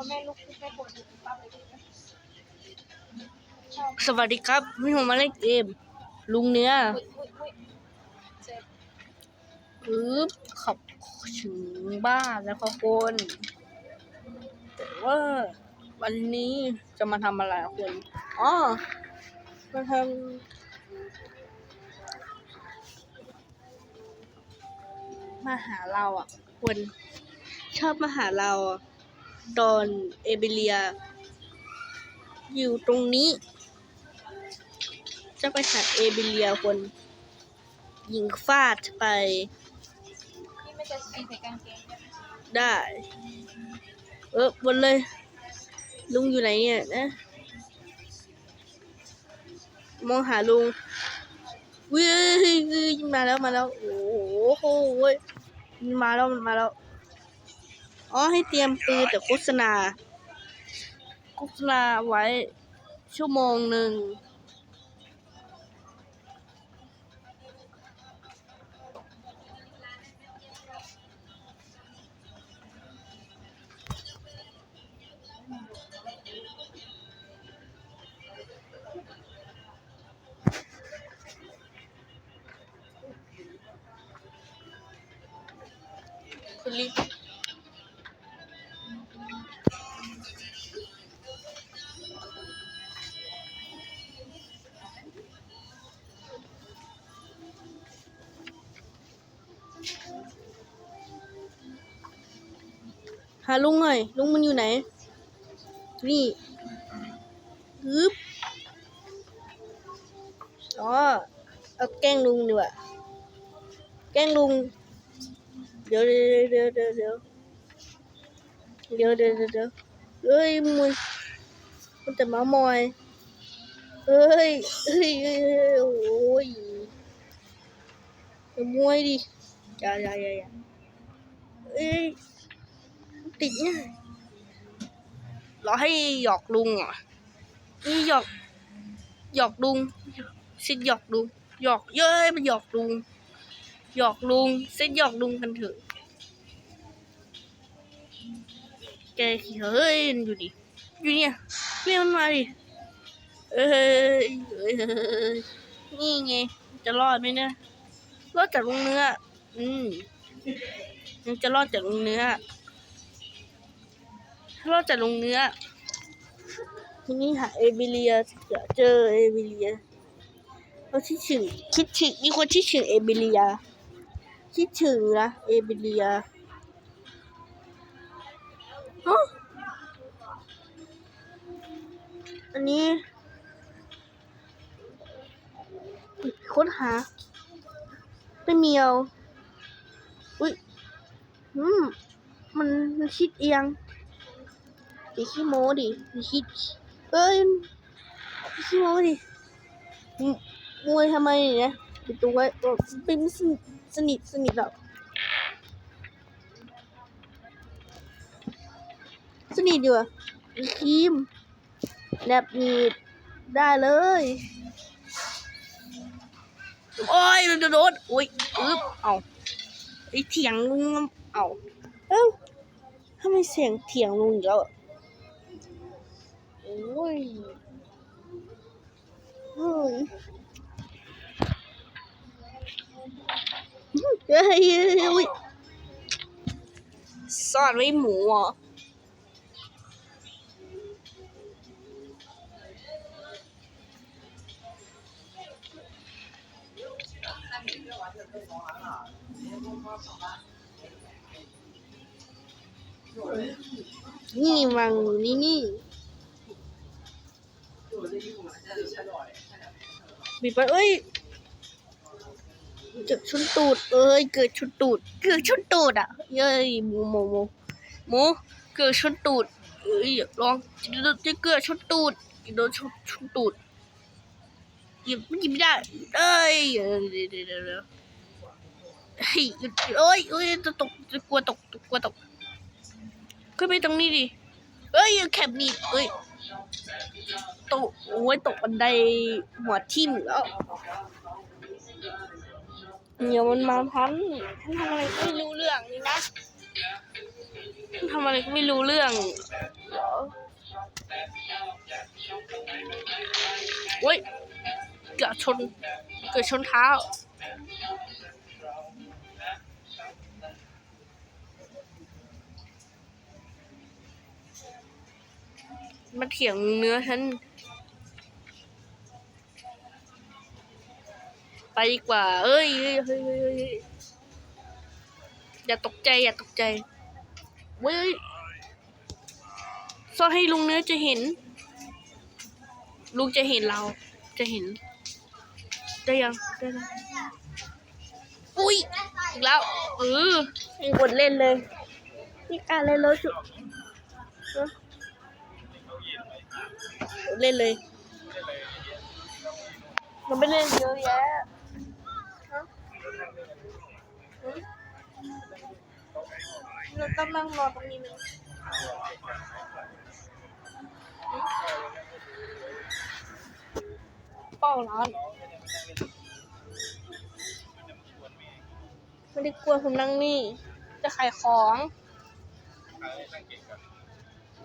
พ่อแม่ลูกแม่ปวดหัวป้าสวัสดีครับพี่ผมมาเล่นเกม ลุงเนื้อปึ๊บขับถึงบ้านแล้วครับคนแต่ว่าวันนี้จะมาทำอะไรคุณอ๋อมาทำมาหาเราอะคนชอบมาหาเราอะ ตอนเอเบเลีย อยู่ตรงนี้ จะไปหาเอเบเลียคนยิงฟาดไป ได้ เออบนเลย ลุงอยู่ไหนเนี่ยนะ มองหาลุงวิมาแล้วมาแล้ว โอ้โห มันมาแล้ว มันมาแล้ว อ๋อให้เตรียมปืนแต่โฆษณาโฆษณาไว้ชั่วโมงหนึ่งคุณลิ หาลุงหน่อยลุงมันอยู่ไหน นี่ฮึบอ๋อเอาแกล้งลุงดีกว่าแกล้งลุง เดี๋ยวเดี๋ยวเดี๋ยวเดี๋ยวเดี๋ยวเดี๋ยวเดี๋ยวเดี๋ยวเฮ้ยมวยมันจะมามอยเฮ้ยเฮ้ยเฮ้ยเฮ้ยโอ้ยจะมวยดิอย่าอย่าอย่าอย่าเอ้ย ติดเนี่ยเราให้หยอกลุงอะนี่หยอก หยอกลุงสิหยอกลุงหยอกเย้ยมันหยอกลุงหยอกลุงเส้นหยอกลุงกันเถอะแกขี้เฮ้ยอยู่ดิอยู่เนี่ยเรียกมันมาดิเอ้ยเอ้ยนี่ไงจะรอดไหมเนี่ยรอดจากลุงเนื้อ อืมยังจะรอดจากลุงเนื้อ รอดจากลงเนื้อ ทีนี้หาเอมิเลียเจอเอมิเลียเราคิดถึงคิดถึงมีคนคิดถึงเอมิเลีย คิดถึงนะเอเบเลียอันนี้ค้นหาไม่มีเอาอุ้ยอืมมันมันคิดเอียง อย่าขี้โม้ดิอย่าคิดเอ้ยอย่าขี้โม้ดิมวยทำไมเนี่ยปิดตัวไว้เออเป็นสนิทสนิทสนิทแบบสนิทอยู่อะครีมแนบหนีบได้เลยโอ้ยมันจะโดนโอ้ยอึ๊บเอาไอเถียงลุงเอาเอ้าทำไมเสียงเถียงลุงอีกแล้วอะ อ้ยเฮ้ยเฮ้ยอุ้ยซ่อนไว้หมูเหรอนี่วางอยู่นี่นี่ บีบไปเอ้ยเจ็บชุนตูดเอ้ยเกิดชุนตูดเกิดชุนตูดอะเย้ยหมูหมูหมูหมูเกิดชุนตูดเอ้ยลองจะจะเกิดชุนตูดโดนชุนชุนตูดหยิบไมันหยิบไม่ได้เอ้ยเดี๋ยวเดี๋ยวเดี๋ยวเฮ้ยโอ้ยโอ้ยจะตกจะกลัวตกกลัวตกขึ้นไปตรงนี้ดิเอ้ยแคบหนีบเอ้ยตก อ้ยตกบันไดหัวทิ่มแล้วเดี๋ยวมันมาพันทำอะไรไม่รู้เรื่องนี่นะทำอะไรก็ไม่รู้เรื่องเดี๋ยวโอ้ยเกือบชนเกือบชนเท้ามาเถียงเนื้อฉัน ไปดีกว่า เอ้ยเฮ้ยเฮ้ยเฮ้ยเฮ้ยอย่าตกใจอย่าตกใจ เว้ยซ่อนให้ลุงเนื้อจะเห็น ลุงจะเห็นเรา จะเห็น ได้ยัง ได้แล้วอุ้ยอีกแล้วเออมีคนเล่นเลย นี่การเล่นแล้วชุเออเล่นเลย มันไม่เล่นเยอะแยะฮะหืม เราต้องนั่งรอตรงนี้นึงเป้าร้อนไม่ได้กลัวผมนั่งนี่ จะขายของ